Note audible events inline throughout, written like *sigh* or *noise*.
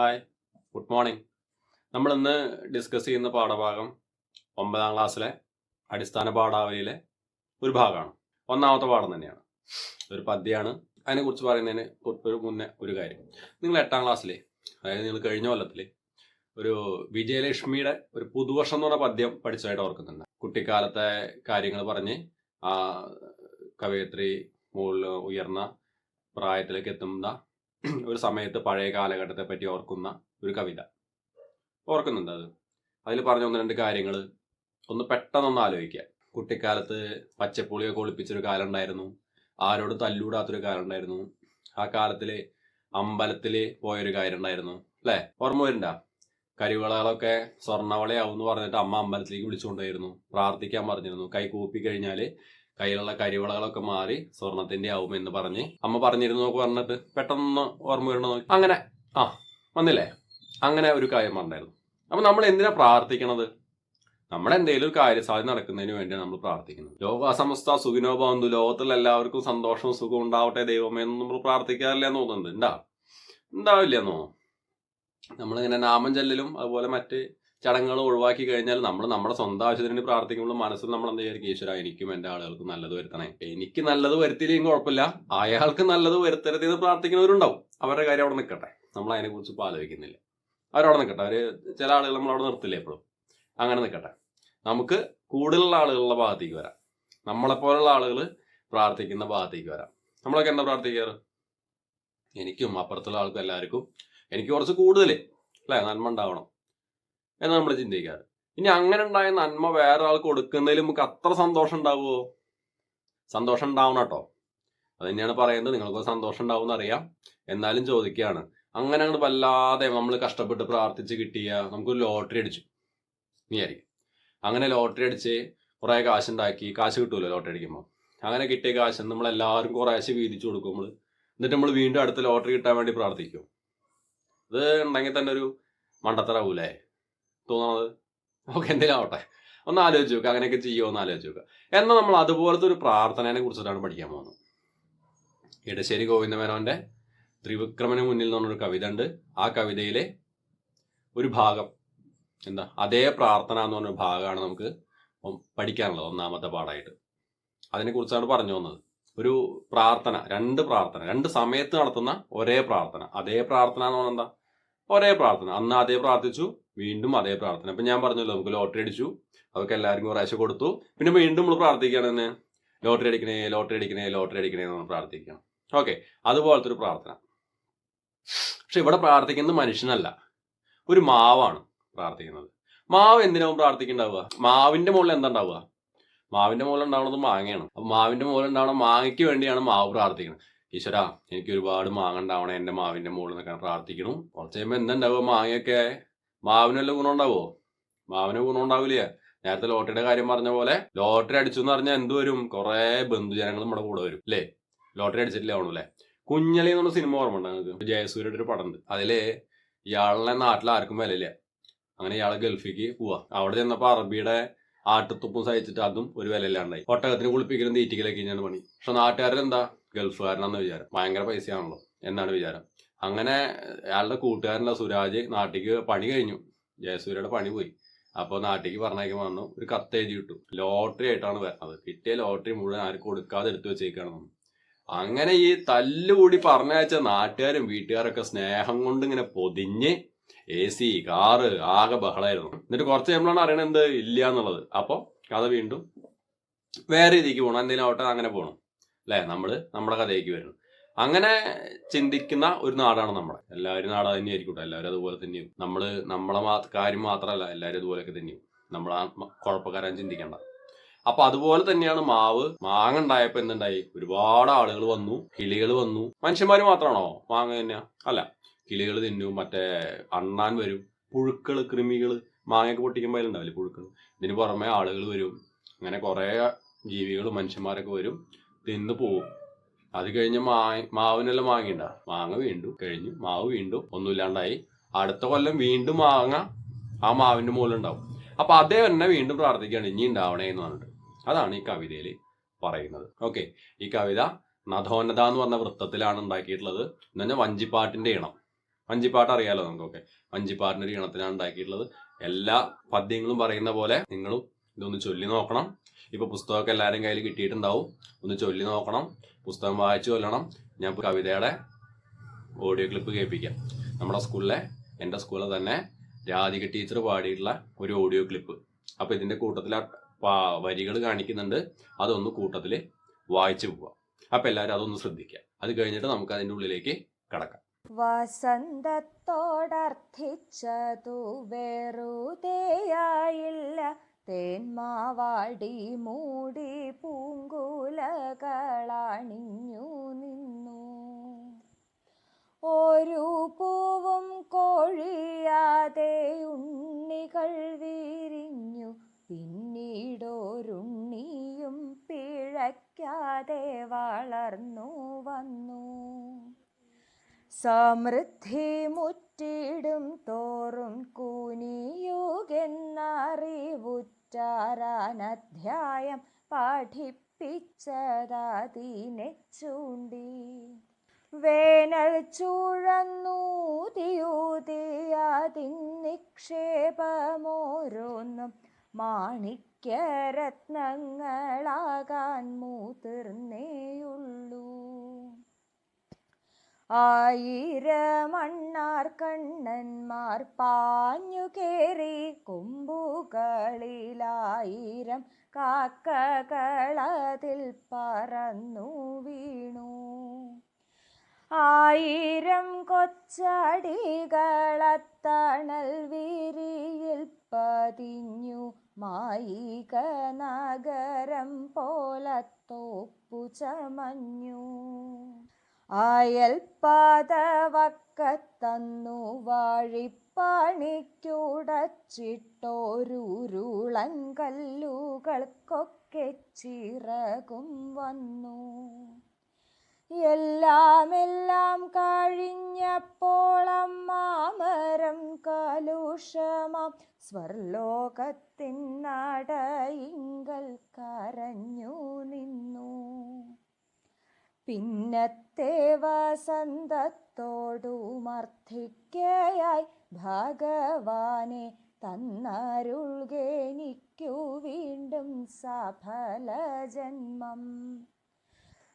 Hi good morning നമ്മൾ ഇന്ന് discuss ചെയ്യുന്ന പാഠഭാഗം ഒമ്പതാം ക്ലാസ്സിലെ അടിസ്ഥാന പാഠാവലിയിലെ ഒരു ഭാഗമാണ്. ഒന്നാമത്തെ പാഠം തന്നെയാണ്. ഒരു പദ്യമാണ് അതിനെക്കുറിച്ച് പറയുന്നതിന് ഒരു മുന്നേ ഒരു കാര്യം. നിങ്ങൾ എട്ടാം ക്ലാസ്സിലെ അതായത് നിങ്ങൾ കഴിഞ്ഞ കൊല്ലത്തിൽ ഒരു വിജയലക്ഷ്മിയുടെ ഒരു പുതുവർഷം എന്ന് പറഞ്ഞ പദ്യം പഠിച്ചതായിട്ട് ഓർക്കുന്നുണ്ട്. കുട്ടിക്കാലത്തെ കാര്യങ്ങൾ പറഞ്ഞ് ആ കവയത്രി മുകളിൽ ഉയർന്ന പ്രായത്തിലേക്ക് എത്തുന്ന *clears throat* ഒരു സമയത്ത് പഴയ കാലഘട്ടത്തെ പറ്റി ഓർക്കുന്ന ഒരു കവിത. ഓർക്കുന്നുണ്ട് അത്? അതിൽ പറഞ്ഞ ഒന്ന് രണ്ട് കാര്യങ്ങൾ ഒന്ന് പെട്ടെന്നൊന്ന് ആലോചിക്കുക. കുട്ടിക്കാലത്ത് പച്ചപ്പുളിയൊക്കെ ഒളിപ്പിച്ചൊരു കാലം ഉണ്ടായിരുന്നു ആരോടും തല്ലൂടാത്തൊരു കാലം ഉണ്ടായിരുന്നു ആ കാലത്തിൽ അമ്പലത്തിൽ പോയൊരു കാര്യം ഉണ്ടായിരുന്നു അല്ലേ? ഓർമ്മ വരണ്ട കരിവളകളൊക്കെ സ്വർണവളയാവും എന്ന് പറഞ്ഞിട്ട് അമ്മ അമ്പലത്തിലേക്ക് വിളിച്ചുകൊണ്ടായിരുന്നു പ്രാർത്ഥിക്കാൻ പറഞ്ഞിരുന്നു. കൈ കൂപ്പി കഴിഞ്ഞാൽ കയ്യിലുള്ള കരിവളകളൊക്കെ മാറി സ്വർണത്തിന്റെ ആവും എന്ന് പറഞ്ഞ് അമ്മ പറഞ്ഞിരുന്നു എന്നൊക്കെ പറഞ്ഞിട്ട്. പെട്ടെന്ന് ഓർമ്മ വരണോ നോക്കി. അങ്ങനെ ആ വന്നില്ലേ? അങ്ങനെ ഒരു കാര്യം പറഞ്ഞായിരുന്നു. അപ്പൊ നമ്മൾ എന്തിനാ പ്രാർത്ഥിക്കണത്? നമ്മൾ എന്തെങ്കിലും ഒരു കാര്യസാധ്യത നടക്കുന്നതിന് വേണ്ടിയാണ് നമ്മൾ പ്രാർത്ഥിക്കുന്നത്. ലോക അസമസ്ത സുഖിനോ ഭവന്തു. ലോകത്തിൽ എല്ലാവർക്കും സന്തോഷവും സുഖവും ഉണ്ടാവട്ടെ ദൈവമേ എന്ന് നമ്മൾ പ്രാർത്ഥിക്കാറില്ല എന്ന് തോന്നുന്നുണ്ട്. ഉണ്ടാ ഉണ്ടാവില്ല എന്നോ? നമ്മളിങ്ങനെ നാമം ചെല്ലലും അതുപോലെ മറ്റ് ചടങ്ങുകൾ ഒഴിവാക്കി കഴിഞ്ഞാൽ നമ്മൾ നമ്മുടെ സ്വന്തം ആവശ്യത്തിന് പ്രാർത്ഥിക്കുമ്പോൾ മനസ്സിൽ നമ്മൾ എന്താ വിചാരിക്കും? ഈശ്വര എനിക്കും എന്റെ ആളുകൾക്ക് നല്ലത് വരുത്തണേ. എനിക്ക് നല്ലത് വരുത്തിയില്ലെങ്കിൽ കുഴപ്പമില്ല. അയാൾക്ക് നല്ലത് വരുത്തരുത് എന്ന് പ്രാർത്ഥിക്കുന്നവരുണ്ടാവും. അവരുടെ കാര്യം അവിടെ നിൽക്കട്ടെ നമ്മൾ അതിനെ കുറിച്ച് ഇപ്പോൾ ആലോചിക്കുന്നില്ല. അവരവിടെ നിൽക്കട്ടെ അവർ ചില ആളുകൾ നമ്മൾ അവിടെ നിർത്തില്ല എപ്പോഴും. അങ്ങനെ നിൽക്കട്ടെ നമുക്ക് കൂടുതലുള്ള ആളുകളുടെ ഭാഗത്തേക്ക് വരാം. നമ്മളെപ്പോലുള്ള ആളുകൾ പ്രാർത്ഥിക്കുന്ന ഭാഗത്തേക്ക് വരാം. നമ്മളൊക്കെ എന്താ പ്രാർത്ഥിക്കാറ്? എനിക്കും അപ്പുറത്തുള്ള ആൾക്കും എല്ലാവർക്കും എനിക്ക് കുറച്ച് കൂടുതൽ അല്ലേ? നന്മ ഉണ്ടാവണം. എന്ന് നമ്മൾ ചിന്തിക്കാറ്. ഇനി അങ്ങനെ ഉണ്ടായ നന്മ വേറെ ആൾക്ക് കൊടുക്കുന്നതിൽ നമുക്ക് അത്ര സന്തോഷം ഉണ്ടാവുമോ സന്തോഷം ഉണ്ടാവണം കേട്ടോ. അത് തന്നെയാണ് പറയുന്നത്. നിങ്ങൾക്ക് സന്തോഷം ഉണ്ടാവും അറിയാം. എന്നാലും ചോദിക്കുകയാണ്. അങ്ങനെ അങ്ങോട്ട് വല്ലാതെ നമ്മൾ കഷ്ടപ്പെട്ട് പ്രാർത്ഥിച്ച് കിട്ടിയ നമുക്കൊരു ലോട്ടറി അടിച്ചു. വിചാരിക്കും അങ്ങനെ ലോട്ടറി അടിച്ച് കുറേ കാശുണ്ടാക്കി. കാശ് കിട്ടുമല്ലോ ലോട്ടറി അടിക്കുമ്പോൾ അങ്ങനെ കിട്ടിയ കാശ് നമ്മൾ എല്ലാവരും കുറേശ്ശെ വീതിച്ചു കൊടുക്കും നമ്മൾ എന്നിട്ട് നമ്മൾ വീണ്ടും അടുത്ത ലോട്ടറി കിട്ടാൻ വേണ്ടി പ്രാർത്ഥിക്കും. ഇത് ഉണ്ടെങ്കിൽ തന്നെ ഒരു മണ്ടത്തരാവൂലേ? തോന്നണത് ഓക്കെ എന്തെങ്കിലും ആവട്ടെ. ഒന്ന് ആലോചിച്ച് നോക്കുക അങ്ങനെയൊക്കെ ചെയ്യുമോ ആലോചിച്ച് നോക്കുക എന്നാൽ നമ്മൾ അതുപോലത്തെ ഒരു പ്രാർത്ഥനയെ കുറിച്ചിട്ടാണ് പഠിക്കാൻ പോകുന്നത്. ഇടശ്ശേരി ഗോവിന്ദമേനോന്റെ ത്രിവിക്രമന് മുന്നിൽ എന്ന് പറഞ്ഞൊരു കവിത ഉണ്ട്. ആ കവിതയിലെ ഒരു ഭാഗം. എന്താ? അതേ പ്രാർത്ഥന എന്ന് പറഞ്ഞ ഭാഗമാണ് നമുക്ക് പഠിക്കാനുള്ളത് ഒന്നാമത്തെ പാഠമായിട്ട്. അതിനെക്കുറിച്ചാണ് പറഞ്ഞു വന്നത്. ഒരു പ്രാർത്ഥന രണ്ട് പ്രാർത്ഥന രണ്ട് സമയത്ത് നടത്തുന്ന ഒരേ പ്രാർത്ഥന. അതേ പ്രാർത്ഥന എന്ന് പറഞ്ഞാൽ എന്താ? ഒരേ പ്രാർത്ഥന. അന്ന് അതേ പ്രാർത്ഥിച്ചു വീണ്ടും അതേ പ്രാർത്ഥന. അപ്പൊ ഞാൻ പറഞ്ഞല്ലോ നമുക്ക് ലോട്ടറി അടിച്ചു. അതൊക്കെ എല്ലാവർക്കും പ്രാവശ്യം കൊടുത്തു. പിന്നെ വീണ്ടും നമ്മൾ പ്രാർത്ഥിക്കുകയാണ് തന്നെ. ലോട്ടറി അടിക്കണേ ലോട്ടറി അടിക്കണേ ലോട്ടറി അടിക്കണേ എന്ന് പ്രാർത്ഥിക്കണം ഓക്കെ. അതുപോലത്തെ ഒരു പ്രാർത്ഥന. പക്ഷെ ഇവിടെ പ്രാർത്ഥിക്കുന്നത് മനുഷ്യനല്ല. ഒരു മാവാണ് പ്രാർത്ഥിക്കുന്നത്. മാവ് എന്തിനാവും പ്രാർത്ഥിക്കുന്നുണ്ടാവുക? മാവിന്റെ മുകളിൽ എന്താ ഉണ്ടാവുക? മാവിന്റെ മുകളിൽ ഉണ്ടാവുന്നത് മാങ്ങയാണ്. അപ്പൊ മാവിന്റെ മുകളിൽ ഉണ്ടാവണ മാങ്ങയ്ക്ക് വേണ്ടിയാണ് മാവ് പ്രാർത്ഥിക്കുന്നത്. ഈശ്വര എനിക്ക് ഒരുപാട് മാങ്ങ ഉണ്ടാവണം എന്റെ മാവിന്റെ മുകളിൽ നിൽക്കാൻ പ്രാർത്ഥിക്കണം കുറച്ച് കഴിയുമ്പോൾ എന്താ ഉണ്ടാവുക? മാങ്ങയൊക്കെ മാവിനല്ല ഗുണം ഉണ്ടാവോ മാവിന് ഗുണം ഉണ്ടാവില്ലേ നേരത്തെ ലോട്ടറിയുടെ കാര്യം പറഞ്ഞ പോലെ ലോട്ടറി അടിച്ചു എന്ന് പറഞ്ഞാൽ എന്ത് വരും? കുറെ ബന്ധുജനങ്ങൾ നമ്മുടെ കൂടെ വരും അല്ലേ? ലോട്ടറി അടിച്ചിട്ടില്ല ആവണല്ലേ കുഞ്ഞലി എന്നുള്ള സിനിമ ഓർമ്മ ഉണ്ട് ജയസൂര്യയുടെ ഒരു പടം ഉണ്ട് അതിൽ ഇയാളുടെ നാട്ടിൽ ആർക്കും വിലയില്ല. അങ്ങനെ ഇയാൾ ഗൾഫിക്ക് പോവാ. അവിടെ ചെന്നപ്പോ അറബിയുടെ ആട്ടുത്തുപ്പും സഹിച്ചിട്ട് അതും ഒരു വിലയില്ലാണ്ടായി. ഒട്ടകത്തിന് കുളിപ്പിക്കലും തീറ്റിക്കലൊക്കെ ഞാൻ പണി. പക്ഷെ നാട്ടുകാരെന്താ ഗൾഫുകാരനാന്ന് വിചാരം. ഭയങ്കര പൈസയാണല്ലോ. എന്നാണ് വിചാരം. അങ്ങനെ അയാളുടെ കൂട്ടുകാരനുള്ള സുരാജ് നാട്ടിക്ക് പണി കഴിഞ്ഞു. ജയസൂര്യയുടെ പണി പോയി. അപ്പോൾ നാട്ടിക്ക് പറഞ്ഞേക്കാൻ വന്നു. ഒരു കത്ത് എഴുതി കിട്ടു ലോട്ടറി ആയിട്ടാണ് വരുന്നത്. കിട്ടിയ ലോട്ടറി മുഴുവൻ ആരും കൊടുക്കാതെ എടുത്തു വെച്ചേക്കാണ് അങ്ങനെ ഈ തല്ലുകൂടി പറഞ്ഞയച്ച നാട്ടുകാരും വീട്ടുകാരൊക്കെ സ്നേഹം കൊണ്ട് ഇങ്ങനെ പൊതിഞ്ഞ് എ സി കാറ് ആകെ ബഹളായിരുന്നു. എന്നിട്ട് കുറച്ച് കഴിയുമ്പോഴാണ് അറിയണത് എന്ത്? ഇല്ല എന്നുള്ളത്. അപ്പോൾ കഥ വീണ്ടും വേറെ രീതിക്ക് പോകണം എന്തെങ്കിലും ആവട്ടെ അങ്ങനെ പോകണം അല്ലേ? നമ്മൾ നമ്മുടെ കഥയ്ക്ക് വരണം അങ്ങനെ ചിന്തിക്കുന്ന ഒരു നാടാണ് നമ്മുടെ എല്ലാവരും നാട് തന്നെ ആയിരിക്കട്ടെ എല്ലാവരും അതുപോലെ തന്നെയും. നമ്മൾ നമ്മളെ കാര്യം മാത്രമല്ല എല്ലാവരും അതുപോലെയൊക്കെ തന്നെയും. നമ്മൾ ആ കുഴപ്പക്കാരാൻ ചിന്തിക്കേണ്ട. അപ്പൊ അതുപോലെ തന്നെയാണ് മാവ്. മാങ്ങ ഉണ്ടായപ്പോ എന്തുണ്ടായി? ഒരുപാട് ആളുകൾ വന്നു. കിളികൾ വന്നു. മനുഷ്യന്മാര് മാത്രമാണോ മാങ്ങ തന്നെയാ? അല്ല. കിളികൾ തിന്നു. മറ്റേ അണ്ണാൻ വരും. പുഴുക്കൾ കൃമികൾ മാങ്ങയൊക്കെ പൊട്ടിക്കുമ്പോൾ ഉണ്ടാവില്ലേ പുഴുക്കൾ? ഇതിന് പുറമെ ആളുകൾ വരും. അങ്ങനെ കുറെ ജീവികളും മനുഷ്യന്മാരൊക്കെ വരും. തിന്നു പോവും. അത് കഴിഞ്ഞ് മാ മാവിനെല്ലാം മാങ്ങിണ്ട മാങ്ങ വീണ്ടും കഴിഞ്ഞു. മാവ് വീണ്ടും ഒന്നുമില്ലാണ്ടായി. അടുത്ത കൊല്ലം വീണ്ടും മാങ്ങ ആ മാവിന്റെ മുകളിൽ ഉണ്ടാവും അപ്പൊ അതേ തന്നെ വീണ്ടും പ്രാർത്ഥിക്കുകയാണ് ഇനി ഉണ്ടാവണേ എന്ന് പറഞ്ഞിട്ട്. അതാണ് ഈ കവിതയിൽ പറയുന്നത്. ഓക്കെ. ഈ കവിത നഥോന്നത എന്ന് പറഞ്ഞ വൃത്തത്തിലാണ് ഉണ്ടാക്കിയിട്ടുള്ളത്. എന്ന് പറഞ്ഞാൽ വഞ്ചിപ്പാട്ടിന്റെ ഇണം വഞ്ചിപ്പാട്ട് അറിയാലോ നമുക്കൊക്കെ? വഞ്ചിപ്പാട്ടിന്റെ ഒരു ഈണത്തിലാണ് ഉണ്ടാക്കിയിട്ടുള്ളത്. എല്ലാ പദ്യങ്ങളും പറയുന്ന പോലെ നിങ്ങളും ഇതൊന്ന് ചൊല്ലി നോക്കണം. ഇപ്പൊ പുസ്തകമൊക്കെ എല്ലാവരും കയ്യിൽ കിട്ടിയിട്ടുണ്ടാവും. ഒന്ന് ചൊല്ലി നോക്കണം. പുസ്തകം വായിച്ചു കൊല്ലണം. ഞാൻ കവിതയുടെ ഓഡിയോ ക്ലിപ്പ് കേൾപ്പിക്കാം. നമ്മുടെ സ്കൂളിലെ എന്റെ സ്കൂളിൽ തന്നെ രാധിക ടീച്ചർ പാടിയിട്ടുള്ള ഒരു ഓഡിയോ ക്ലിപ്പ് അപ്പൊ ഇതിന്റെ കൂട്ടത്തിൽ വരികൾ കാണിക്കുന്നുണ്ട്. അതൊന്ന് കൂട്ടത്തിൽ വായിച്ചു പോവാം അപ്പൊ എല്ലാവരും അതൊന്ന് ശ്രദ്ധിക്കുക. അത് കഴിഞ്ഞിട്ട് നമുക്ക് അതിന്റെ ഉള്ളിലേക്ക് കടക്കാം. വസന്തത്തോടർത്ഥിച്ചതു വെറുതെയായില്ല. തേന്മാവാടി മൂടി പൂങ്കുലകളണിഞ്ഞു നിന്നു. ഒരു പൂവും കോഴിയാതെ ഉണ്ണികൾ വിരിഞ്ഞു. പിന്നീടൊരുണ്ണിയും പിഴയ്ക്കാതെ വളർന്നു വന്നു. സമൃദ്ധി മുറ്റിടും തോറും കൂനിയുകെന്നറിവുറ്റാരാനധ്യായം പഠിപ്പിച്ചതാതിനെ ചൂണ്ടി. വേനൽ ചുഴന്നൂതിയൂതിയതിൻ നിക്ഷേപമോരോന്നും മാണിക്യരത്നങ്ങളാകാൻ മുതിർന്നേയുള്ളൂ. ആയിരമണ്ണാർ കണ്ണന്മാർ പാഞ്ഞു കയറി കൊമ്പുകളിലായിരം കാക്കകളതിൽ പറന്നു വീണു. ആയിരം കൊച്ചടികളത്തണൽ വിരിയിൽ പതിഞ്ഞു. മായിക നഗരം പോലത്തോപ്പു ചമഞ്ഞു. അയൽപാതവക്കത്തന്നു വാഴിപ്പണിക്കുടച്ചിട്ടോരുരുളൻ കല്ലുകൾക്കൊക്കെ ചിറകും വന്നു. എല്ലാമെല്ലാം കഴിഞ്ഞപ്പോളം മാമരം കലുഷമാം സ്വർലോകത്തിൻ നടയിങ്കൽ പിന്നത്തെ വസന്തത്തോടു മർദ്ദിക്കയായി ഭഗവാനെ തന്നരുൾകേനിക്കു വീണ്ടും സഫല ജന്മം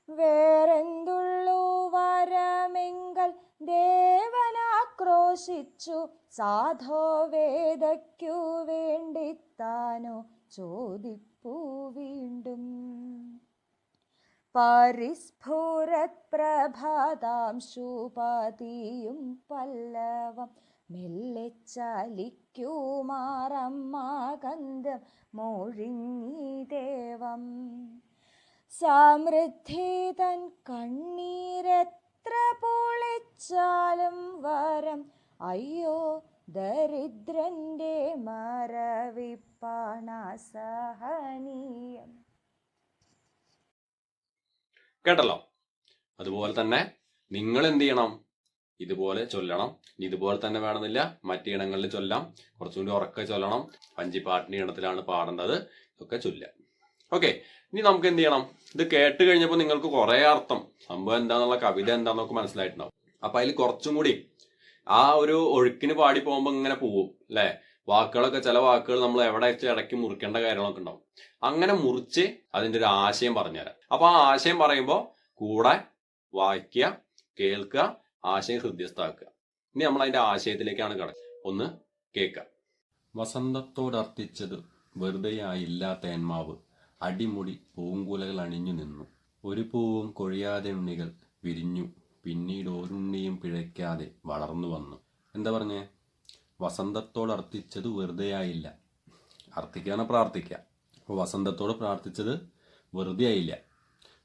വേറെന്തുള്ളു വരമെങ്കൽ ദേവനാക്രോശിച്ചു സാധോ വേദയ്ക്കു വേണ്ടിത്താനോ ചോദിപ്പു വീണ്ടും. പരിസ്ഫുരത് പ്രഭാതാംശുപതിയും പല്ലവം മെല്ലെ ചലിക്കുമാറമ്മകന്ധം മൊഴിഞ്ഞി ദേവം. സമൃദ്ധി തൻ കണ്ണീരെത്ര പൊളിച്ചാലും വരം അയ്യോ ദരിദ്രന്റെ മരവിപ്പാണ സഹനീയം കേട്ടല്ലോ? അതുപോലെ തന്നെ നിങ്ങൾ എന്ത് ചെയ്യണം ഇതുപോലെ ചൊല്ലണം. ഇതുപോലെ തന്നെ വേണമെന്നില്ല. മറ്റിടങ്ങളിൽ ചൊല്ലാം. കുറച്ചുകൂടി ഉറക്കെ ചൊല്ലണം. പഞ്ചിപ്പാട്ടിന്റെ ഇണത്തിലാണ് പാടേണ്ടത്. ഇതൊക്കെ ചൊല്ലാം ഓക്കെ. ഇനി നമുക്ക് എന്ത് ചെയ്യണം ഇത് കേട്ട് കഴിഞ്ഞപ്പോൾ നിങ്ങൾക്ക് കുറെ അർത്ഥം. സംഭവം എന്താന്നുള്ള കവിത എന്താന്നൊക്കെ മനസ്സിലായിട്ടുണ്ടാവും. അപ്പൊ അതിൽ കുറച്ചും കൂടി ആ ഒരു ഒഴുക്കിന് പാടി പോകുമ്പോൾ ഇങ്ങനെ പോവും അല്ലെ? വാക്കുകളൊക്കെ ചില വാക്കുകൾ നമ്മൾ എവിടെ വെച്ച് ഇടയ്ക്ക് മുറിക്കേണ്ട കാര്യങ്ങളൊക്കെ ഉണ്ടാവും. അങ്ങനെ മുറിച്ച് അതിന്റെ ഒരു ആശയം പറഞ്ഞുതരാം. അപ്പൊ ആ ആശയം പറയുമ്പോൾ കൂടെ വായിക്കുക കേൾക്കുക ആശയം ഹൃദ്യസ്ഥാക്കുക ഇനി നമ്മൾ അതിന്റെ ആശയത്തിലേക്കാണ് കടക്കുക. ഒന്ന് കേൾക്കുക. വസന്തത്തോടർത്തിച്ചത് വെറുതെയായില്ല തേന്മാവ്. അടിമുടി പൂങ്കുലകൾ അണിഞ്ഞു നിന്നു. ഒരു പൂവും കൊഴിയാതെ ഉണ്ണികൾ വിരിഞ്ഞു. പിന്നീട് ഒരുണ്ണിയും പിഴയ്ക്കാതെ വളർന്നു വന്നു. എന്താ പറഞ്ഞേ? വസന്തത്തോട് അർത്ഥിച്ചത് വെറുതെയായില്ല. അർത്ഥിക്കാണ് പ്രാർത്ഥിക്കുക അപ്പോൾ വസന്തത്തോട് പ്രാർത്ഥിച്ചത് വെറുതെയായില്ല.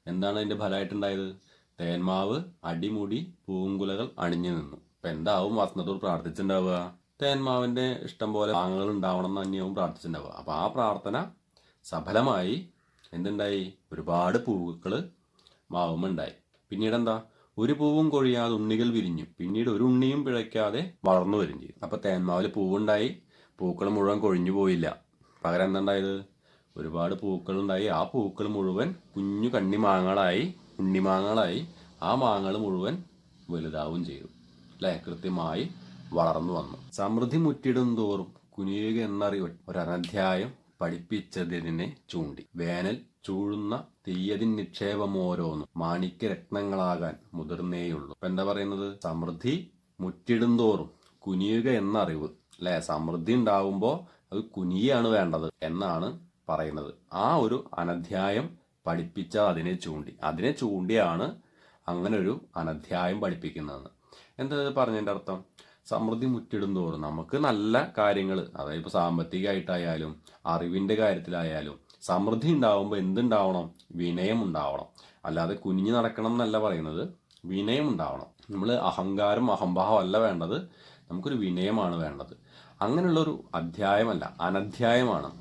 എന്താണ് അതിന്റെ ഫലമായിട്ടുണ്ടായത്? തേന്മാവ് അടിമുടി പൂങ്കുലകൾ അണിഞ്ഞു നിന്നു. അപ്പൊ എന്താവും വസന്തത്തോട് പ്രാർത്ഥിച്ചിട്ടുണ്ടാവുക? തേന്മാവിന്റെ ഇഷ്ടം പോലെ ഭാഗങ്ങൾ ഉണ്ടാവണം എന്ന് തന്നെയാവും പ്രാർത്ഥിച്ചിട്ടുണ്ടാവുക. അപ്പൊ ആ പ്രാർത്ഥന സഫലമായി എന്തുണ്ടായി? ഒരുപാട് പൂവുകൾ മാവുമുണ്ടായി പിന്നീട് എന്താ ഒരു പൂവും കൊഴിയാതെ ഉണ്ണികൾ വിരിഞ്ഞു. പിന്നീട് ഒരു ഉണ്ണിയും പിഴയ്ക്കാതെ വളർന്നു വരും ചെയ്തു അപ്പൊ തേന്മാവിൽ പൂവുണ്ടായി. പൂക്കൾ മുഴുവൻ കൊഴിഞ്ഞു പോയില്ല. പകരം എന്തുണ്ടായത്? ഒരുപാട് പൂക്കളുണ്ടായി. ആ പൂക്കൾ മുഴുവൻ കുഞ്ഞു കണ്ണി മാങ്ങളായി ഉണ്ണിമാങ്ങളായി ആ മാങ്ങൾ മുഴുവൻ വലുതാവും ചെയ്തു. അല്ലെ? കൃത്യമായി വളർന്നു വന്നു. സമൃദ്ധി മുറ്റിടും തോറും കുനിയുക എന്നറിയ ഒരനധ്യായം പഠിപ്പിച്ചതിനെ ചൂണ്ടി. വേനൽ ചൂഴുന്ന തീയതിൻ നിക്ഷേപം ഓരോന്നും മാണിക്യ രത്നങ്ങളാകാൻ മുതിർന്നേയുള്ളൂ. ഇപ്പൊ എന്താ പറയുന്നത്? സമൃദ്ധി മുറ്റിടും കുനിയുക എന്ന അറിവ് അല്ലെ? സമൃദ്ധി ഉണ്ടാവുമ്പോൾ അത് കുനിയാണ് വേണ്ടത് എന്നാണ് പറയുന്നത്. ആ ഒരു അനധ്യായം പഠിപ്പിച്ച അതിനെ ചൂണ്ടി. അതിനെ ചൂണ്ടിയാണ് അങ്ങനെ ഒരു അനധ്യായം പഠിപ്പിക്കുന്നത്. എന്താ പറഞ്ഞതിന്റെ അർത്ഥം? സമൃദ്ധി മുറ്റിടും തോറും നമുക്ക് നല്ല കാര്യങ്ങൾ അതായത് ഇപ്പോൾ സാമ്പത്തികമായിട്ടായാലും അറിവിന്റെ കാര്യത്തിലായാലും സമൃദ്ധി ഉണ്ടാവുമ്പോൾ എന്തുണ്ടാവണം? വിനയം ഉണ്ടാവണം അല്ലാതെ കുനിഞ്ഞു നടക്കണം എന്നല്ല പറയുന്നത്. വിനയം ഉണ്ടാവണം നമ്മൾ അഹങ്കാരം അഹംഭാവം അല്ല വേണ്ടത്. നമുക്കൊരു വിനയമാണ് വേണ്ടത്. അങ്ങനെയുള്ളൊരു അധ്യായമല്ല അനധ്യായമാണ്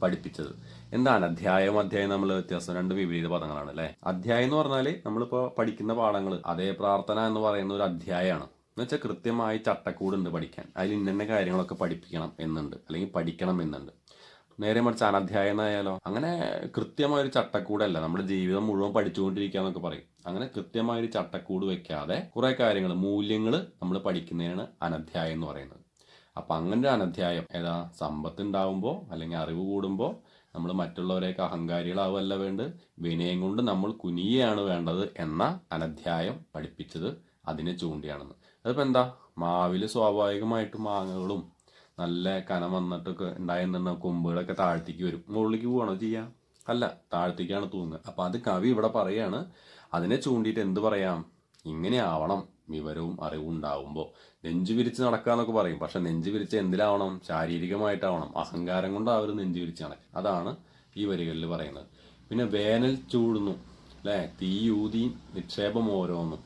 പഠിപ്പിച്ചത്. എന്താ അനധ്യായം അധ്യായം നമ്മൾ വ്യത്യാസം രണ്ട് വിപരീത പദങ്ങളാണ് അല്ലേ? അധ്യായം എന്ന് പറഞ്ഞാൽ നമ്മളിപ്പോൾ പഠിക്കുന്ന പാഠങ്ങൾ അതേ പ്രാർത്ഥന എന്ന് പറയുന്ന ഒരു അധ്യായമാണ്. എന്ന് വെച്ചാൽ കൃത്യമായി ചട്ടക്കൂടുണ്ട് പഠിക്കാൻ. അതിൽ ഇന്ന കാര്യങ്ങളൊക്കെ പഠിപ്പിക്കണം എന്നുണ്ട്. അല്ലെങ്കിൽ പഠിക്കണം എന്നുണ്ട്. നേരെ മറിച്ച് അനധ്യായനായാലോ? അങ്ങനെ കൃത്യമായ ഒരു ചട്ടക്കൂടല്ല. നമ്മുടെ ജീവിതം മുഴുവൻ പഠിച്ചുകൊണ്ടിരിക്കുക എന്നൊക്കെ പറയും. അങ്ങനെ കൃത്യമായ ഒരു ചട്ടക്കൂട് വെക്കാതെ കുറെ കാര്യങ്ങൾ മൂല്യങ്ങൾ നമ്മൾ പഠിക്കുന്നതാണ് അനധ്യായം എന്ന് പറയുന്നത്. അപ്പൊ അങ്ങനെ ഒരു അനധ്യായം ഏതാ സമ്പത്ത് ഉണ്ടാവുമ്പോൾ അല്ലെങ്കിൽ അറിവ് കൂടുമ്പോൾ നമ്മൾ മറ്റുള്ളവരെയൊക്കെ അഹങ്കാരികളാവല്ല വേണ്ടത്. വിനയം കൊണ്ട് നമ്മൾ കുനിയാണ് വേണ്ടത് എന്ന അനധ്യായം പഠിപ്പിച്ചത് അതിനെ ചൂണ്ടിയാണെന്ന്. അതിപ്പോൾ എന്താ? മാവിൽ സ്വാഭാവികമായിട്ടും മാങ്ങകളും നല്ല കനം വന്നിട്ടൊക്കെ ഉണ്ടായിരുന്ന കൊമ്പുകളൊക്കെ താഴ്ത്തിക്ക് വരും. മുകളിലേക്ക് പോവാണോ ചെയ്യാം? അല്ല താഴ്ത്തിക്കാണ് തൂങ്ങുക. അപ്പൊ അത് കവി ഇവിടെ പറയാണ് അതിനെ ചൂണ്ടിയിട്ട് എന്ത് പറയാം? ഇങ്ങനെ ആവണം വിവരവും അറിവും ഉണ്ടാവുമ്പോൾ നെഞ്ചു വിരിച്ച് നടക്കാന്നൊക്കെ പറയും. പക്ഷെ നെഞ്ചു വിരിച്ച് എന്തിലാവണം? ശാരീരികമായിട്ടാവണം. അഹങ്കാരം കൊണ്ടാവരുത് നെഞ്ചു വിരിച്ച് നടക്കുക. അതാണ് ഈ വരികളിൽ പറയുന്നത്. പിന്നെ വേനൽ ചൂടുന്നു അല്ലെ? തീയൂതി നിക്ഷേപം ഓരോന്നും.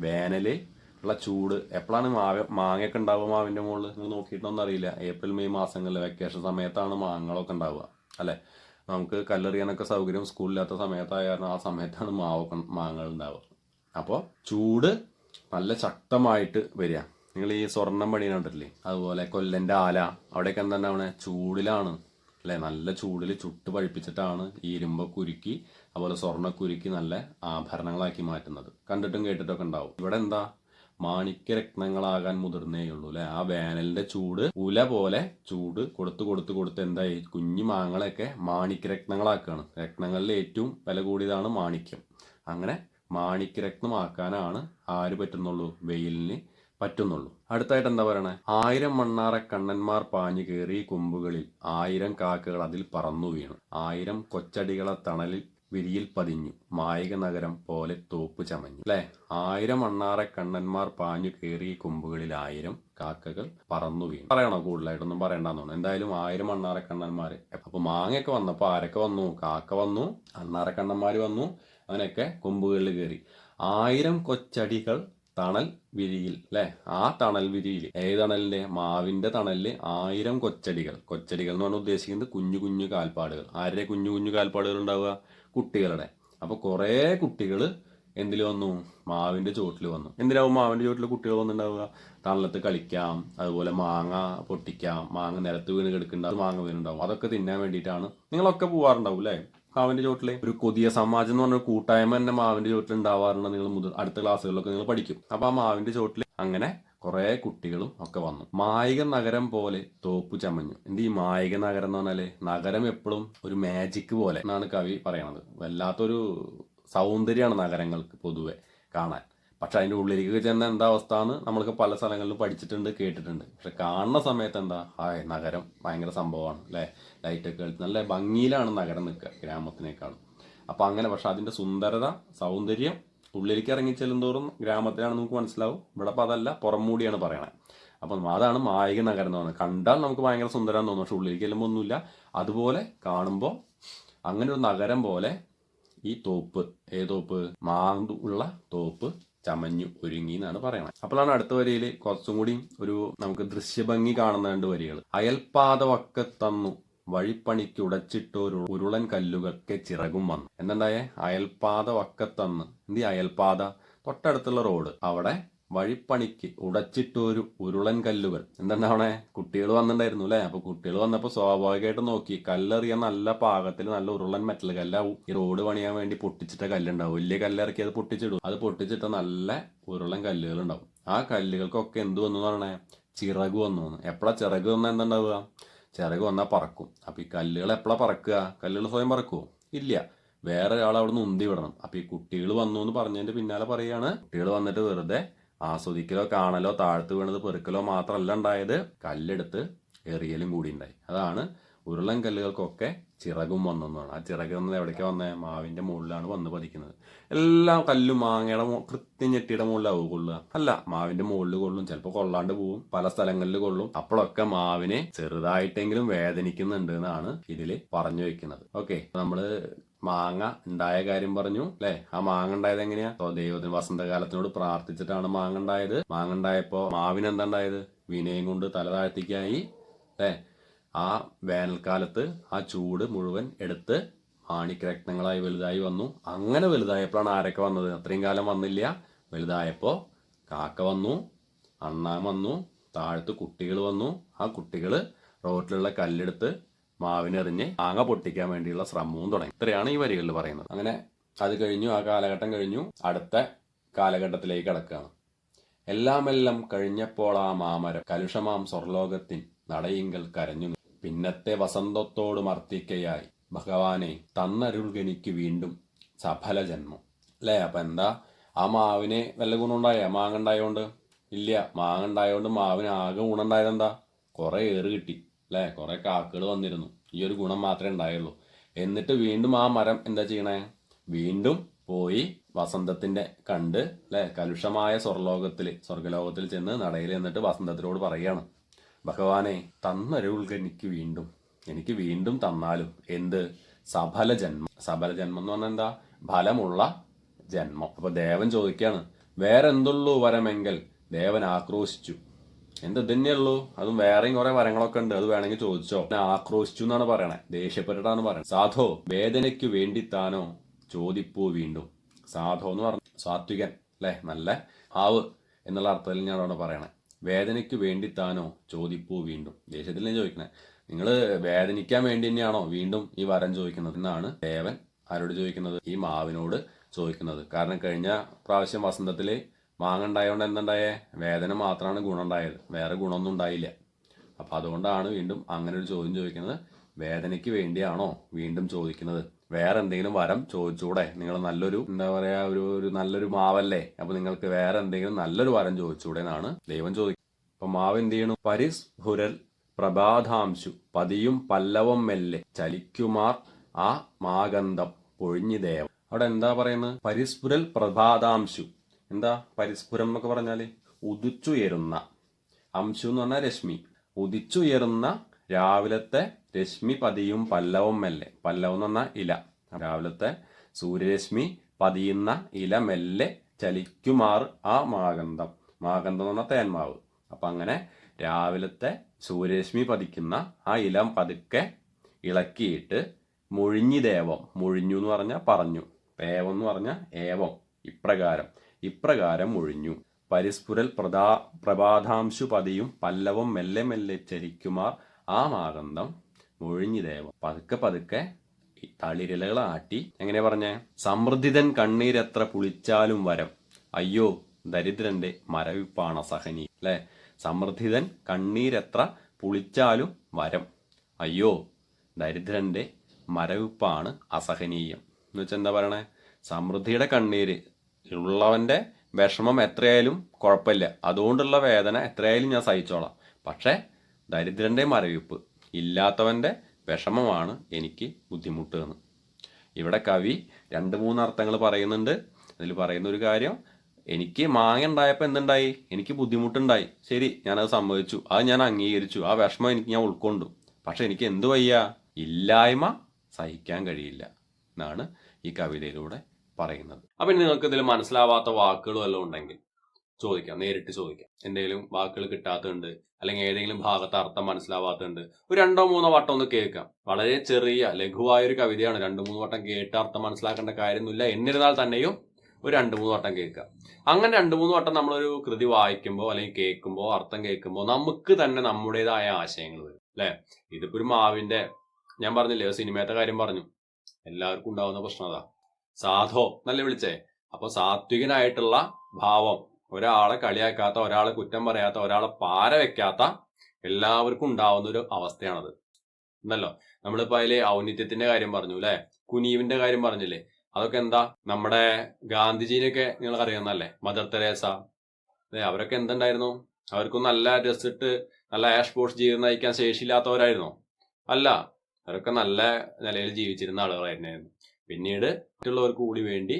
വേനൽ ഉള്ള ചൂട്. എപ്പോഴാണ് മാവ മാങ്ങയൊക്കെ ഉണ്ടാവുക മാവിന്റെ മുകളിൽ? നിങ്ങൾ നോക്കിയിട്ടൊന്നും അറിയില്ല. ഏപ്രിൽ മെയ് മാസങ്ങളിൽ വെക്കേഷൻ സമയത്താണ് മാങ്ങകളൊക്കെ ഉണ്ടാവുക അല്ലെ? നമുക്ക് കല്ലെറിയാനൊക്കെ സൗകര്യം സ്കൂളില്ലാത്ത സമയത്തായ കാരണം ആ സമയത്താണ് മാവൊക്കെ മാങ്ങകൾ ഉണ്ടാവുക. അപ്പോൾ ചൂട് നല്ല ശക്തമായിട്ട് വരിക. നിങ്ങൾ ഈ സ്വർണം പണി കണ്ടിട്ടില്ലേ? അതുപോലെ കൊല്ലന്റെ ആല അവിടെയൊക്കെ എന്താണ് ചൂടിലാണ് അല്ലെ? നല്ല ചൂടിൽ ചുട്ട് പഴിപ്പിച്ചിട്ടാണ് ഈ ഇരുമ്പൊക്കെ ഉരുക്കി അതുപോലെ സ്വർണക്കുരുക്കി നല്ല ആഭരണങ്ങളാക്കി മാറ്റുന്നത്. കണ്ടിട്ടും കേട്ടിട്ടൊക്കെ ഉണ്ടാവും. ഇവിടെ എന്താ? മാണിക്യ രത്നങ്ങളാകാൻ മുതിർന്നേയുള്ളൂ അല്ലെ? ആ വേനലിന്റെ ചൂട് ഉല പോലെ ചൂട് കൊടുത്ത് കൊടുത്ത് കൊടുത്ത് എന്തായി കുഞ്ഞു മാങ്ങളെയൊക്കെ മാണിക്യ രത്നങ്ങളാക്കുകയാണ് രത്നങ്ങളിൽ ഏറ്റവും വില കൂടിയതാണ് മാണിക്യം. അങ്ങനെ മാണിക്യരത്നമാക്കാനാണ് ആര് പറ്റുന്നുള്ളൂ? വെയിലിന് പറ്റുന്നുള്ളൂ. അടുത്തായിട്ട് എന്താ പറയണേ? ആയിരം മണ്ണാറ കണ്ണന്മാർ പാഞ്ഞു കയറി കൊമ്പുകളിൽ ആയിരം കാക്കകൾ അതിൽ പറന്നു വീണു. ആയിരം കൊച്ചടികളെ തണലിൽ വിരിയിൽ പതിഞ്ഞു. മായിക നഗരം പോലെ തോപ്പ് ചമഞ്ഞു. അല്ലെ ആയിരം അണ്ണാറെ കണ്ണന്മാർ പാഞ്ഞു കയറി കൊമ്പുകളിൽ ആയിരം കാക്കകൾ പറന്നു വീണു. പറയണോ കൂടുതലായിട്ടൊന്നും പറയണ്ടെന്ന് എന്തായാലും ആയിരം അണ്ണാറെ കണ്ണന്മാര് അപ്പൊ മാങ്ങയൊക്കെ വന്നപ്പോ ആരൊക്കെ വന്നു? കാക്ക വന്നു അണ്ണാറെ കണ്ണന്മാർ വന്നു അങ്ങനെയൊക്കെ കൊമ്പുകളിൽ കയറി ആയിരം കൊച്ചടികൾ തണൽ വിരിയിൽ അല്ലെ ആ തണൽ വിരിയിൽ. ഏത് തണലിന്റെ മാവിന്റെ തണലിൽ ആയിരം കൊച്ചടികൾ. കൊച്ചടികൾ എന്ന് പറഞ്ഞാൽ ഉദ്ദേശിക്കുന്നത് കുഞ്ഞു കുഞ്ഞു കാൽപ്പാടുകൾ. ആരുടെ കുഞ്ഞു കുഞ്ഞു കാൽപ്പാടുകൾ ഉണ്ടാവുക? കുട്ടികളുടെ. അപ്പോൾ കുറേ കുട്ടികൾ എന്തിൽ വന്നു? മാവിന്റെ ചോട്ടിൽ വന്നു. എന്തിനാവും മാവിന്റെ ചോട്ടിൽ കുട്ടികൾ വന്നിട്ടുണ്ടാവുക തണലത്ത് കളിക്കാം അതുപോലെ മാങ്ങ പൊട്ടിക്കാം മാങ്ങ നിലത്ത് വീണ് കിടക്കുന്നുണ്ടാവും മാങ്ങ വീണുണ്ടാവും. അതൊക്കെ തിന്നാൻ വേണ്ടിയിട്ടാണ് നിങ്ങളൊക്കെ പോവാറുണ്ടാവും അല്ലേ മാവിന്റെ ചോട്ടിലെ ഒരു കൊതിയ സമാജം എന്ന് പറഞ്ഞ കൂട്ടായ്മ തന്നെ മാവിന്റെ ചോട്ടിൽ ഉണ്ടാവാറുണ്ട്. നിങ്ങൾ മുതൽ അടുത്ത ക്ലാസ്സുകളിലൊക്കെ നിങ്ങൾ പഠിക്കും. അപ്പോൾ ആ മാവിന്റെ ചോട്ടിൽ അങ്ങനെ കുറെ കുട്ടികളും ഒക്കെ വന്നു. മായിക നഗരം പോലെ തോപ്പ് ചമഞ്ഞു. എന്ത് ഈ മായിക നഗരം എന്ന് പറഞ്ഞാൽ നഗരം എപ്പോഴും ഒരു മാജിക് പോലെ എന്നാണ് കവി പറയണത്. വല്ലാത്തൊരു സൗന്ദര്യമാണ് നഗരങ്ങൾക്ക് പൊതുവെ കാണാൻ. പക്ഷെ അതിന്റെ ഉള്ളിലേക്ക് ചെന്ന എന്താ അവസ്ഥ എന്ന് നമ്മൾക്ക് പല സ്ഥലങ്ങളിലും പഠിച്ചിട്ടുണ്ട് കേട്ടിട്ടുണ്ട്. പക്ഷെ കാണുന്ന സമയത്ത് എന്താ? ഹായ് നഗരം ഭയങ്കര സംഭവമാണ് അല്ലെ? ലൈറ്റൊക്കെ കളിച്ച് നല്ല ഭംഗിയിലാണ് നഗരം നിൽക്കുക ഗ്രാമത്തിനേക്കാളും. അപ്പൊ അങ്ങനെ പക്ഷെ അതിന്റെ സുന്ദരത സൗന്ദര്യം ഉള്ളിലേക്ക് ഇറങ്ങി ചെല്ലുന്തോറും ഗ്രാമത്തിലാണ് നമുക്ക് മനസ്സിലാവും. ഇവിടെ അപ്പൊ അതല്ല പുറംമൂടിയാണ് പറയണത് അപ്പം അതാണ് മായിക നഗരം എന്ന് പറയുന്നത്. കണ്ടാൽ നമുക്ക് ഭയങ്കര സുന്ദരം തോന്നും പക്ഷെ ഉള്ളിലേക്ക് ചെല്ലുമ്പോൾ ഒന്നുമില്ല. അതുപോലെ കാണുമ്പോൾ അങ്ങനെ ഒരു നഗരം പോലെ ഈ തോപ്പ് ഏ തോപ്പ്? മാന്തു ഉള്ള തോപ്പ് ചമഞ്ഞു ഒരുങ്ങി എന്നാണ് പറയണത് അപ്പോഴാണ് അടുത്ത വരിയിൽ കുറച്ചും കൂടി ഒരു നമുക്ക് ദൃശ്യഭംഗി കാണുന്ന രണ്ട് വരികൾ. അയൽപാത വഴിപ്പണിക്ക് ഉടച്ചിട്ടൊരു ഉരുളൻ കല്ലുകൾക്ക് ചിറകും വന്നു. എന്നുണ്ടായേ അയൽപാത വക്കത്തന്ന് എന്തി അയൽപാത? തൊട്ടടുത്തുള്ള റോഡ്. അവിടെ വഴിപ്പണിക്ക് ഉടച്ചിട്ടൊരു ഉരുളൻ കല്ലുകൾ എന്തുണ്ടാവണേ കുട്ടികൾ വന്നിട്ടുണ്ടായിരുന്നു അല്ലെ? അപ്പൊ കുട്ടികൾ വന്നപ്പോ സ്വാഭാവികമായിട്ട് നോക്കി. കല്ലെറിയാൻ നല്ല പാകത്തിൽ നല്ല ഉരുളൻ മെറ്റൽ കല്ലാവും. ഈ റോഡ് പണിയാൻ വേണ്ടി പൊട്ടിച്ചിട്ട കല്ലുണ്ടാവും. വലിയ കല്ലിറക്കി അത് പൊട്ടിച്ചിടും. അത് പൊട്ടിച്ചിട്ട നല്ല ഉരുളൻ കല്ലുകൾ ഉണ്ടാവും. ആ കല്ലുകൾക്കൊക്കെ എന്ത് വന്നു പറഞ്ഞേ? ചിറക് വന്നു എപ്പോഴാ ചിറക് വന്നാൽ എന്തുണ്ടാവുക? ചിറക് വന്നാൽ പറക്കും. അപ്പം ഈ കല്ലുകൾ എപ്പോഴാണ് പറക്കുക? കല്ലുകൾ സ്വയം പറക്കുമോ ഇല്ല. വേറെ ഒരാൾ അവിടെ നിന്ന് ഉന്തി വിടണം. അപ്പം ഈ കുട്ടികൾ വന്നു എന്ന് പറഞ്ഞതിന്റെ പിന്നാലെ പറയുകയാണ് കുട്ടികൾ വന്നിട്ട് വെറുതെ ആസ്വദിക്കലോ കാണലോ താഴ്ത്ത് വീണത് പെറുക്കലോ മാത്രമല്ല ഉണ്ടായത് കല്ലെടുത്ത് എറിയലും കൂടി ഉണ്ടായി. അതാണ് ഉരുളൻ കല്ലുകൾക്കൊക്കെ ചിറകും വന്നെന്നാണ്. ആ ചിറക് വന്നത് എവിടേക്ക് വന്നേ? മാവിന്റെ മുകളിലാണ് വന്ന് പതിക്കുന്നത്. എല്ലാ കല്ലും മാങ്ങയുടെ കൃത്യം ഞെട്ടിയുടെ മുകളിലാവും കൊള്ളുക. അല്ല മാവിന്റെ മുകളിൽ കൊള്ളും. ചിലപ്പോൾ കൊള്ളാണ്ട് പോവും. പല സ്ഥലങ്ങളിൽ കൊള്ളും. അപ്പോഴൊക്കെ മാവിനെ ചെറുതായിട്ടെങ്കിലും വേദനിക്കുന്നുണ്ട് എന്നാണ് ഇതിൽ പറഞ്ഞു വെക്കുന്നത്. ഓക്കെ. നമ്മൾ മാങ്ങ ഉണ്ടായ കാര്യം പറഞ്ഞു അല്ലെ? ആ മാങ്ങ ഉണ്ടായത് എങ്ങനെയാ? ദൈവത്തിന് വസന്തകാലത്തിനോട് പ്രാർത്ഥിച്ചിട്ടാണ് മാങ്ങ ഉണ്ടായത്. മാങ്ങ ഉണ്ടായപ്പോ മാവിന് എന്താ ഉണ്ടായത്? വിനയം കൊണ്ട് തല താഴ്ത്തിക്കായി അല്ലെ? ആ വേനൽക്കാലത്ത് ആ ചൂട് മുഴുവൻ എടുത്ത് മാണിക്രത്നങ്ങളായി വലുതായി വന്നു. അങ്ങനെ വലുതായപ്പോഴാണ് ആരൊക്കെ വന്നത്? അത്രയും കാലം വന്നില്ല. വലുതായപ്പോ കാക്ക വന്നു അണ്ണാൻ വന്നു താഴത്ത് കുട്ടികൾ വന്നു. ആ കുട്ടികൾ റോട്ടിലുള്ള കല്ലെടുത്ത് മാവിനെറിഞ്ഞ് ആങ്ങ പൊട്ടിക്കാൻ വേണ്ടിയുള്ള ശ്രമവും തുടങ്ങി. ഇത്രയാണ് ഈ വരികളിൽ പറയുന്നത്. അങ്ങനെ അത് കഴിഞ്ഞു ആ കാലഘട്ടം കഴിഞ്ഞു. അടുത്ത കാലഘട്ടത്തിലേക്ക് കടക്കുകയാണ്. എല്ലാമെല്ലാം കഴിഞ്ഞപ്പോൾ ആ മാമരം കലുഷമാം സ്വർലോകത്തിൻ നടയിങ്കൽ കരഞ്ഞു. പിന്നത്തെ വസന്തത്തോട് മർത്തിക്കയായി. ഭഗവാനെ തന്നരുൾഗനിക്ക് വീണ്ടും സഫല ജന്മം അല്ലേ അപ്പൊ എന്താ? ആ മാവിന് വല്ല ഗുണമുണ്ടായ? മാങ്ങണ്ടായോണ്ട്? ഇല്ല മാങ്ങണ്ടായോണ്ട് മാവിന് ആകെ ഗുണമുണ്ടായത് എന്താ? കുറെ ഏറ് കിട്ടി. അല്ലേ കുറേ കാക്കകൾ വന്നിരുന്നു. ഈ ഒരു ഗുണം മാത്രമേ ഉണ്ടായുള്ളൂ. എന്നിട്ട് വീണ്ടും ആ മരം എന്താ ചെയ്യണേ? വീണ്ടും പോയി വസന്തത്തിന്റെ കണ്ട് അല്ലെ കലുഷമായ സ്വർലോകത്തിൽ സ്വർഗലോകത്തിൽ ചെന്ന് നടയിൽ എന്നിട്ട് വസന്തത്തിനോട് പറയാണ്. ഭഗവാനെ തന്നരുൾക എനിക്ക് വീണ്ടും. എനിക്ക് വീണ്ടും തന്നാലും. എന്ത്? സഫല ജന്മം. സഫല ജന്മം എന്ന് പറഞ്ഞാൽ എന്താ? ഫലമുള്ള ജന്മം. അപ്പൊ ദേവൻ ചോദിക്കുകയാണ് വേറെ എന്തുള്ളൂ വരമെങ്കിൽ? ദേവൻ ആക്രോശിച്ചു. എന്ത് തന്നെയുള്ളൂ അതും വേറെയും കുറെ വരങ്ങളൊക്കെ ഉണ്ട്. അത് വേണമെങ്കിൽ ചോദിച്ചോ. ആക്രോശിച്ചു എന്നാണ് പറയണേ. ദേഷ്യപ്പെട്ടിട്ടാണ് പറയണത് സാധോ വേദനയ്ക്ക് വേണ്ടി താനോ ചോദിപ്പൂ വീണ്ടും. സാധോ എന്ന് പറഞ്ഞു. സാത്വികൻ. അല്ലെ? നല്ല ആവ് എന്നുള്ള അർത്ഥത്തിൽ ഞാൻ അവിടെ പറയണേ. വേദനയ്ക്ക് വേണ്ടിത്താനോ ചോദിപ്പൂ വീണ്ടും. ദേഷ്യത്തിൽ ഞാൻ ചോദിക്കണേ? നിങ്ങൾ വേദനിക്കാൻ വേണ്ടി തന്നെയാണോ വീണ്ടും ഈ വരം ചോദിക്കുന്നത് എന്നാണ് ദേവൻ ആരോട് ചോദിക്കുന്നത്? ഈ മാവിനോട് ചോദിക്കുന്നത്. കാരണം കഴിഞ്ഞ പ്രാവശ്യം വസന്തത്തിൽ മാങ്ങ ഉണ്ടായതുകൊണ്ട് എന്തുണ്ടായേ? വേദന മാത്രമാണ് ഗുണം ഉണ്ടായത് വേറെ ഗുണമൊന്നും ഉണ്ടായില്ല. അപ്പൊ അതുകൊണ്ടാണ് വീണ്ടും അങ്ങനെ ഒരു ചോദ്യം ചോദിക്കുന്നത്. വേദനയ്ക്ക് വേണ്ടിയാണോ വീണ്ടും ചോദിക്കുന്നത്? വേറെ എന്തെങ്കിലും വരം ചോദിച്ചൂടെ? നിങ്ങൾ നല്ലൊരു എന്താ പറയാ ഒരു ഒരു നല്ലൊരു മാവല്ലേ? അപ്പൊ നിങ്ങൾക്ക് വേറെ എന്തെങ്കിലും നല്ലൊരു വരം ചോദിച്ചൂടെ എന്നാണ് ദൈവം ചോദിക്കുന്നത് അപ്പൊ മാവ് എന്ത് ചെയ്യണു? പരിസ്ഫുരൽ പ്രഭാതാംശു പതിയും പല്ലവം മെല്ലെ ചലിക്കുമാർ ആ മാഗന്ധം പൊഴിഞ്ഞു ദേവം അവിടെ എന്താ പറയുന്നത്? പരിസ്ഫുരൽ പ്രഭാതാംശു. എന്താ? പരിസ്ഫുരം എന്നൊക്കെ പറഞ്ഞാൽ ഉദിച്ചുയരുന്ന അംശു എന്ന് പറഞ്ഞാൽ രശ്മി. ഉദിച്ചുയരുന്ന രാവിലത്തെ രശ്മി പതിയും പല്ലവം മെല്ലെ. പല്ലവം എന്ന് ഇല. രാവിലത്തെ സൂര്യരശ്മി പതിയുന്ന ഇല മെല്ലെ ചലിക്കുമാർ ആ മാഗന്ധം. മാഗന്ധം എന്ന് പറഞ്ഞാൽ തേന്മാവ്. അപ്പൊ അങ്ങനെ രാവിലത്തെ സൂര്യരശ്മി പതിക്കുന്ന ആ ഇലം പതുക്കെ ഇളക്കിയിട്ട് മുഴിഞ്ഞി ദേവം. മുഴിഞ്ഞു എന്ന് പറഞ്ഞാൽ പറഞ്ഞു. ഏവം എന്ന് പറഞ്ഞാൽ ഏവം. ഇപ്രകാരം. ഇപ്രകാരം മുഴിഞ്ഞു. പരിസ്ഫുരൽ പ്രഭാ പ്രഭാതാംശു പതിയും പല്ലവം മെല്ലെ മെല്ലെ ചരിക്കുമാർ ആ മാകന്തം മുഴിഞ്ഞു ദേവം. പതുക്കെ പതുക്കെ തളിരിലകൾ ആട്ടി എങ്ങനെ പറഞ്ഞേ? സമൃദ്ധിതൻ കണ്ണീരെത്ര പുളിച്ചാലും വരം. അയ്യോ ദരിദ്രന്റെ മരവിപ്പാണ സഹനി. അല്ലെ? സമൃദ്ധിതൻ കണ്ണീരെത്ര പുളിച്ചാലും വരം. അയ്യോ ദരിദ്രന്റെ മരവിപ്പാണ് അസഹനീയം. എന്ന് വെച്ചാൽ എന്താ പറയണേ? സമൃദ്ധിയുടെ കണ്ണീര്. ഉള്ളവന്റെ വിഷമം എത്രയായാലും കുഴപ്പമില്ല. അതുകൊണ്ടുള്ള വേദന എത്രയായാലും ഞാൻ സഹിച്ചോളാം. പക്ഷേ ദരിദ്രന്റെ മരവിപ്പ് ഇല്ലാത്തവന്റെ വിഷമമാണ് എനിക്ക് ബുദ്ധിമുട്ട് എന്ന് ഇവിടെ കവി രണ്ട് മൂന്ന് അർത്ഥങ്ങൾ പറയുന്നുണ്ട്. അതിൽ പറയുന്ന ഒരു കാര്യം എനിക്ക് മാങ്ങ ഉണ്ടായപ്പോൾ എന്തുണ്ടായി? എനിക്ക് ബുദ്ധിമുട്ടുണ്ടായി. ശരി ഞാനത് സമ്മതിച്ചു. അത് ഞാൻ അംഗീകരിച്ചു. ആ വിഷമം എനിക്ക് ഞാൻ ഉൾക്കൊണ്ടു. പക്ഷെ എനിക്ക് എന്തു വയ്യ? ഇല്ലായ്മ സഹിക്കാൻ കഴിയില്ല എന്നാണ് ഈ കവിതയിലൂടെ പറയുന്നത്. അപ്പം ഇനി നിങ്ങൾക്ക് ഇതിൽ മനസ്സിലാവാത്ത വാക്കുകൾ വല്ലതും ഉണ്ടെങ്കിൽ ചോദിക്കാം നേരിട്ട് ചോദിക്കാം. എന്തെങ്കിലും വാക്കുകൾ കിട്ടാത്തതുണ്ട് അല്ലെങ്കിൽ ഏതെങ്കിലും ഭാഗത്ത് അർത്ഥം മനസ്സിലാവാത്തതുണ്ട്. ഒരു രണ്ടോ മൂന്നോ വട്ടം ഒന്ന് കേൾക്കാം. വളരെ ചെറിയ ലഘുവായ ഒരു കവിതയാണ്. രണ്ടു മൂന്ന് വട്ടം കേട്ട് അർത്ഥം മനസ്സിലാക്കേണ്ട കാര്യമൊന്നുമില്ല. എന്നിരുന്നാൽ തന്നെയും ഒരു രണ്ട് മൂന്ന് വട്ടം കേൾക്കാം. അങ്ങനെ രണ്ട് മൂന്ന് വട്ടം നമ്മളൊരു കൃതി വായിക്കുമ്പോൾ അല്ലെങ്കിൽ കേൾക്കുമ്പോൾ അർത്ഥം കേൾക്കുമ്പോൾ നമുക്ക് തന്നെ നമ്മുടേതായ ആശയങ്ങൾ വരും. അല്ലേ? ഇതിപ്പോ ഒരു മാവിന്റെ ഞാൻ പറഞ്ഞില്ലേ സിനിമയത്തെ കാര്യം പറഞ്ഞു. എല്ലാവർക്കും ഉണ്ടാവുന്ന പ്രശ്നം അതാ. സാധോ നല്ല വിളിച്ചേ. അപ്പൊ സാത്വികനായിട്ടുള്ള ഭാവം ഒരാളെ കളിയാക്കാത്ത ഒരാളെ കുറ്റം പറയാത്ത ഒരാളെ പാര വെക്കാത്ത എല്ലാവർക്കും ഉണ്ടാവുന്ന ഒരു അവസ്ഥയാണത്. എന്നല്ലോ നമ്മളിപ്പോ അതിലെ ഔന്നിത്യത്തിന്റെ കാര്യം പറഞ്ഞു അല്ലെ കുനീവിന്റെ കാര്യം പറഞ്ഞില്ലേ? അതൊക്കെ എന്താ? നമ്മുടെ ഗാന്ധിജീനെയൊക്കെ നിങ്ങൾ അറിയാവുന്നല്ലേ മദർ തെരേസ. അവരൊക്കെ എന്തുണ്ടായിരുന്നു? അവർക്കും നല്ല ഡ്രസ് ഇട്ട് നല്ല ആഷ് പോഷ് ജീവിതം നയിക്കാൻ ശേഷിയില്ലാത്തവരായിരുന്നോ? അല്ല. അവരൊക്കെ നല്ല നിലയിൽ ജീവിച്ചിരുന്ന ആളുകളായിരുന്നു പിന്നീട് മറ്റുള്ളവർക്ക് കൂടി വേണ്ടി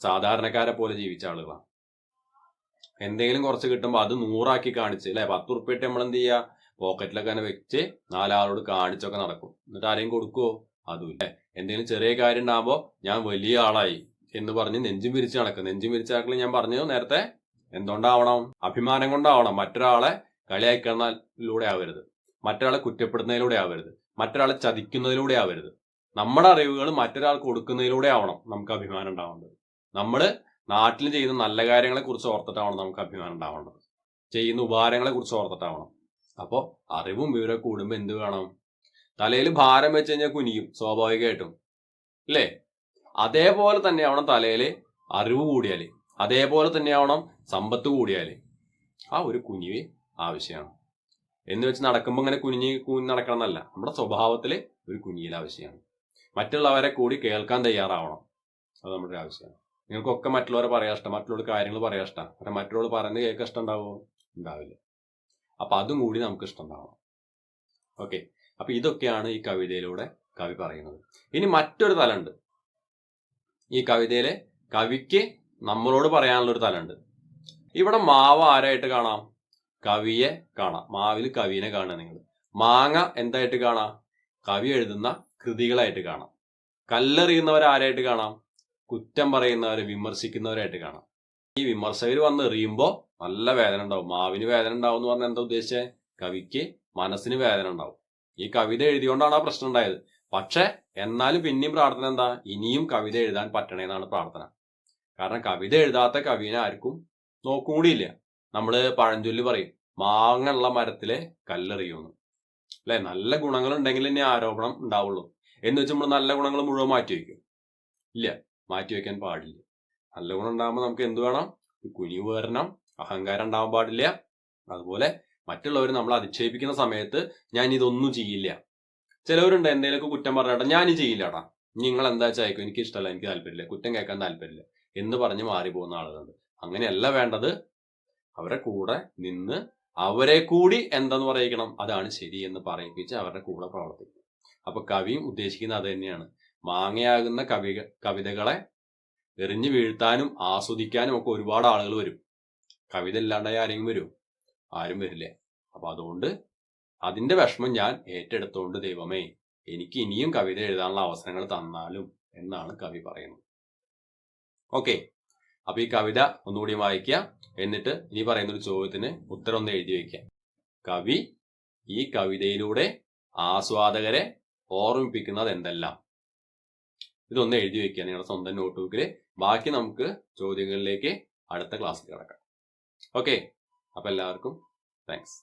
സാധാരണക്കാരെ പോലെ ജീവിച്ച ആളുകളാണ്. എന്തെങ്കിലും കുറച്ച് കിട്ടുമ്പോൾ അത് നൂറാക്കി കാണിച്ച് അല്ലെ പത്ത് ഉറുപ്പിട്ട് നമ്മൾ എന്ത് ചെയ്യുക പോക്കറ്റിലൊക്കെ തന്നെ വെച്ച് നാലാളോട് കാണിച്ചൊക്കെ നടക്കും. എന്നിട്ട് ആരെയും കൊടുക്കുവോ? അതുമില്ല എന്തെങ്കിലും ചെറിയ കാര്യം ഉണ്ടാകുമ്പോൾ ഞാൻ വലിയ ആളായി എന്ന് പറഞ്ഞ് നെഞ്ചും വിരിച്ച് നടക്കും. നെഞ്ചും വിരിച്ചാക്കൾ ഞാൻ പറഞ്ഞു നേരത്തെ എന്തുകൊണ്ടാവണം? അഭിമാനം കൊണ്ടാവണം. മറ്റൊരാളെ കളിയാക്കുന്നതിലൂടെ ആവരുത്. മറ്റൊരാളെ കുറ്റപ്പെടുന്നതിലൂടെ ആവരുത്. മറ്റൊരാളെ ചതിക്കുന്നതിലൂടെ ആവരുത്. നമ്മുടെ അറിവുകൾ മറ്റൊരാൾക്ക് കൊടുക്കുന്നതിലൂടെ ആവണം നമുക്ക് അഭിമാനം ഉണ്ടാവേണ്ടത്. നമ്മൾ നാട്ടിൽ ചെയ്യുന്ന നല്ല കാര്യങ്ങളെ കുറിച്ച് ഓർത്തിട്ടാവണം നമുക്ക് അഭിമാനം ഉണ്ടാവേണ്ടത്. ചെയ്യുന്ന ഉപകാരങ്ങളെ കുറിച്ച് ഓർത്തിട്ടാവണം. അപ്പോൾ അറിവും വിവരവും കൂടുമ്പോൾ എന്ത് വേണം? തലയിൽ ഭാരം വെച്ച് കഴിഞ്ഞാൽ കുനിയും സ്വാഭാവികമായിട്ടും. അല്ലേ? അതേപോലെ തന്നെയാവണം തലയിൽ അറിവ് കൂടിയാൽ. അതേപോലെ തന്നെയാവണം സമ്പത്ത് കൂടിയാൽ. ആ ഒരു കുനിവ് ആവശ്യമാണ്. എന്ന് വെച്ച് നടക്കുമ്പോൾ ഇങ്ങനെ കുനിഞ്ഞ് കുഞ്ഞ് നടക്കണം എന്നല്ല നമ്മുടെ സ്വഭാവത്തിൽ ഒരു കുഞ്ഞിയിൽ ആവശ്യമാണ് മറ്റുള്ളവരെ കൂടി കേൾക്കാൻ തയ്യാറാവണം. അത് നമ്മുടെ ആവശ്യമാണ് നിങ്ങൾക്കൊക്കെ മറ്റുള്ളവരെ പറയാൻ ഇഷ്ടം. മറ്റുള്ളവർ കാര്യങ്ങൾ പറയാൻ ഇഷ്ടം. പക്ഷെ മറ്റുള്ളവർ പറയുന്നത് കേൾക്കാൻ ഇഷ്ടം ഉണ്ടാവുമോ ഉണ്ടാവില്ല. അപ്പൊ അതും കൂടി നമുക്ക് ഇഷ്ടം ഉണ്ടാവണം. ഓക്കെ. അപ്പൊ ഇതൊക്കെയാണ് ഈ കവിതയിലൂടെ കവി പറയുന്നത്. ഇനി മറ്റൊരു തലമുണ്ട്. ഈ കവിതയിലെ കവിക്ക് നമ്മളോട് പറയാനുള്ളൊരു തലമുണ്ട്. ഇവിടെ മാവ് ആരായിട്ട് കാണാം? കവിയെ കാണാം. മാവിൽ കവിനെ കാണുക നിങ്ങൾ. മാങ്ങ എന്തായിട്ട് കാണാം? കവി എഴുതുന്ന കൃതികളായിട്ട് കാണാം. കല്ലെറിയുന്നവർ ആരായിട്ട് കാണാം? കുറ്റം പറയുന്നവരെ വിമർശിക്കുന്നവരായിട്ട് കാണാം. ഈ വിമർശകർ വന്ന് എറിയുമ്പോൾ നല്ല വേദന ഉണ്ടാവും. മാവിന് വേദന ഉണ്ടാവും എന്ന് പറഞ്ഞാൽ എന്താ ഉദ്ദേശിച്ചത് കവിക്ക് മനസ്സിന് വേദന ഉണ്ടാവും. ഈ കവിത എഴുതിയോണ്ടാണ് ആ പ്രശ്നം ഉണ്ടായത്. പക്ഷെ എന്നാലും പിന്നെയും പ്രാർത്ഥന എന്താ? ഇനിയും കവിത എഴുതാൻ പറ്റണേന്നാണ് പ്രാർത്ഥന. കാരണം കവിത എഴുതാത്ത കവിനെ ആർക്കും നോക്കൂടിയില്ല. നമ്മൾ പഴഞ്ചൊല്ലി പറയും മാങ്ങുള്ള മരത്തിലെ കല്ലെറിയുമെന്ന് അല്ലെ? നല്ല ഗുണങ്ങൾ ഉണ്ടെങ്കിൽ ഇനി ആരോപണം ഉണ്ടാവുള്ളൂ. എന്ന് വെച്ച് നമ്മൾ നല്ല ഗുണങ്ങൾ മുഴുവൻ മാറ്റി വയ്ക്കും ഇല്ല. മാറ്റി വെക്കാൻ പാടില്ല. നല്ല ഗുണം ഉണ്ടാകുമ്പോൾ നമുക്ക് എന്ത് വേണം? കുനിവ് വരണം അഹങ്കാരം ഉണ്ടാവാൻ പാടില്ല. അതുപോലെ മറ്റുള്ളവർ നമ്മൾ അധിക്ഷേപിക്കുന്ന സമയത്ത് ഞാൻ ഇതൊന്നും ചെയ്യില്ല. ചിലവരുണ്ട് എന്തെങ്കിലുമൊക്കെ കുറ്റം പറഞ്ഞാട്ടാ ഞാൻ ചെയ്യില്ല ഏട്ടാ നിങ്ങൾ എന്താ വെച്ചായിക്കും? എനിക്ക് ഇഷ്ടമല്ല എനിക്ക് താല്പര്യമില്ല. കുറ്റം കേൾക്കാൻ താല്പര്യമില്ല. എന്ന് പറഞ്ഞ് മാറി പോകുന്ന ആളുകളുണ്ട്. അങ്ങനെയല്ല വേണ്ടത്. അവരുടെ കൂടെ നിന്ന് അവരെ കൂടി എന്തെന്ന് പറയിക്കണം. അതാണ് ശരി എന്ന് പറയിപ്പിച്ച് അവരുടെ കൂടെ പ്രവർത്തിക്കും അപ്പൊ കവിയും ഉദ്ദേശിക്കുന്നത് അത് തന്നെയാണ്. മാങ്ങയാകുന്ന കവി കവിതകളെ എറിഞ്ഞു വീഴ്ത്താനും ആസ്വദിക്കാനും ഒക്കെ ഒരുപാട് ആളുകൾ വരും. കവിത ഇല്ലാണ്ടായി ആരെങ്കിലും വരും ആരും വരില്ല? അപ്പൊ അതുകൊണ്ട് അതിന്റെ വിഷമം ഞാൻ ഏറ്റെടുത്തോണ്ട് ദൈവമേ എനിക്ക് ഇനിയും കവിത എഴുതാനുള്ള അവസരങ്ങൾ തന്നാലും എന്നാണ് കവി പറയുന്നത്. ഓക്കെ. അപ്പൊ ഈ കവിത ഒന്നുകൂടി വായിക്കുക എന്നിട്ട് ഇനി പറയുന്ന ഒരു ചോദ്യത്തിന് ഉത്തരം ഒന്ന് എഴുതി വയ്ക്കുക കവി ഈ കവിതയിലൂടെ ആസ്വാദകരെ ഓർമ്മിപ്പിക്കുന്നത് എന്തെല്ലാം? ഇതൊന്ന് എഴുതി വെക്കുക നിങ്ങളുടെ സ്വന്തം നോട്ട് ബുക്കിൽ ബാക്കി നമുക്ക് ചോദ്യങ്ങളിലേക്ക് അടുത്ത ക്ലാസ്സിൽ കിടക്കാം. ഓക്കെ അപ്പോൾ എല്ലാവർക്കും താങ്ക്സ്